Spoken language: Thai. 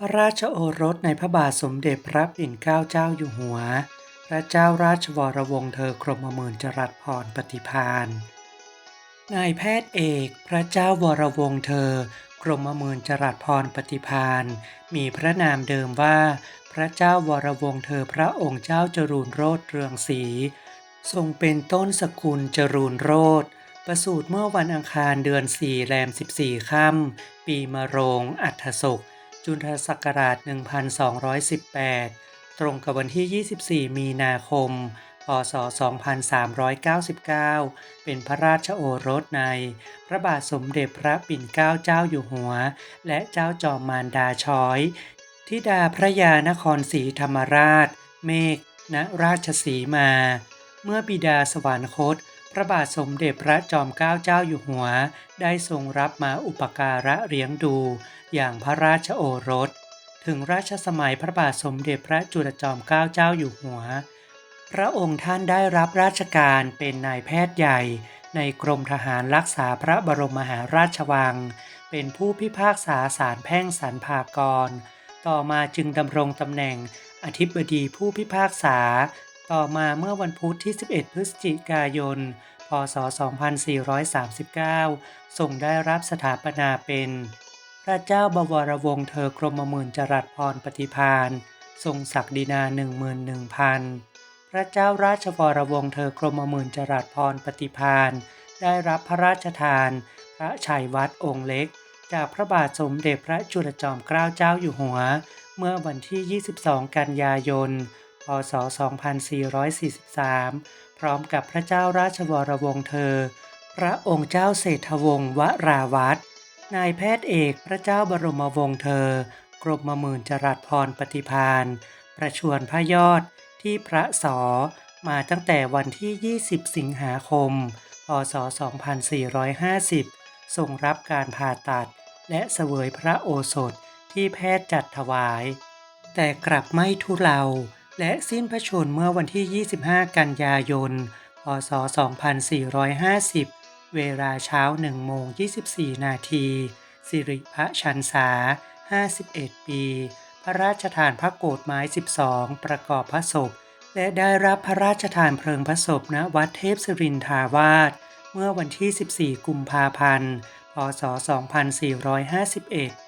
พระราชโอรสในพระบาทสมเด็จพระปิ่นเกล้าเจ้าอยู่หัว พระเจ้าราชวรวงศ์เธอกรมหมื่นจรัสพรปฏิพานนายแพทย์เอกพระเจ้าวรวงศ์เธอกรมหมื่นจรัสพรปฏิพานมีพระนามเดิมว่า พระเจ้าวรวงศ์เธอพระองค์เจ้าจรูนโรธเรืองศรีทรงเป็นต้นสกุลจรูนโรธประสูติเมื่อวันอังคารเดือนสี่แรม14ค่ำปีมะโรงอัฐศก จุลศักราช 1218 ตรงกับวันที่ 24 มีนาคม พศ 2399 เป็นพระราชโอรสใน พระบาทสมเด็จพระปิ่นเกล้าเจ้าอยู่หัว และเจ้าจอมมารดาช้อย ทิดาพระยานครศรีธรรมราช เมฆณราชสีมา เมื่อบิดาสวรรคต ระบาทสมเด็จพระจอมเกล้าเจ้าอยู่หัว ได้ทรงรับมาอุปการะเลี้ยงดู อย่างพระราชโอรส ถึงราชสมัยพระบาทสมเด็จพระจุลจอมเกล้าเจ้าอยู่หัว พระองค์ท่านได้รับราชการเป็นนายแพทย์ใหญ่ ในกรมทหารรักษาพระบรมมหาราชวัง เป็นผู้พิพากษาศาลแพ่งสรรพากร ต่อมาจึงดำรงตำแหน่งอธิบดีผู้พิพากษา ต่อมาเมื่อวันพุธที่ 11 พฤศจิกายน พศ 2439 ทรงได้รับสถาปนาเป็น พระเจ้าบวรวงศ์เธอกรมหมื่นจรัสพรปฏิพานทรงศักดินาหนึ่งหมื่นหนึ่งพันพระเจ้าราชวรวงศ์เธอกรมหมื่นจรัสพรปฏิพานได้รับพระราชทาน พระชัยวัดองค์เล็ก จากพระบาทสมเด็จพระจุลจอมเกล้าเจ้าอยู่หัว เมื่อวันที่ 22 กันยายน พศ 2443 พร้อมกับพระเจ้าราชวรวงศ์เธอ พระองค์เจ้าเศรษฐวงศ์วราวัตรนายแพทย์เอกพระเจ้าบรมวงศ์เธอ กรมหมื่นจรัสพรปฏิพานประชวรพระยอดที่พระสอมาตั้งแต่วันที่ 20 สิงหาคม พศ 2450 ทรงรับการผ่าตัด และเสวยพระโอสถที่แพทย์จัดถวาย แต่กลับไม่ทุเลา และสิ้นพระชนเมื่อวันที่ 25 กันยายน พศ 2450 เวลาเช้า1โมง24 นาที สิริพระชันษา 51 ปี พระราชทานพระโกรธไม้ 12 ประกอบพระศพ และได้รับพระราชทานเพลิงพระศพณวัดเทพสรินทาวาส เมื่อวันที่ 14 กุมภาพันธ์ พศ 2451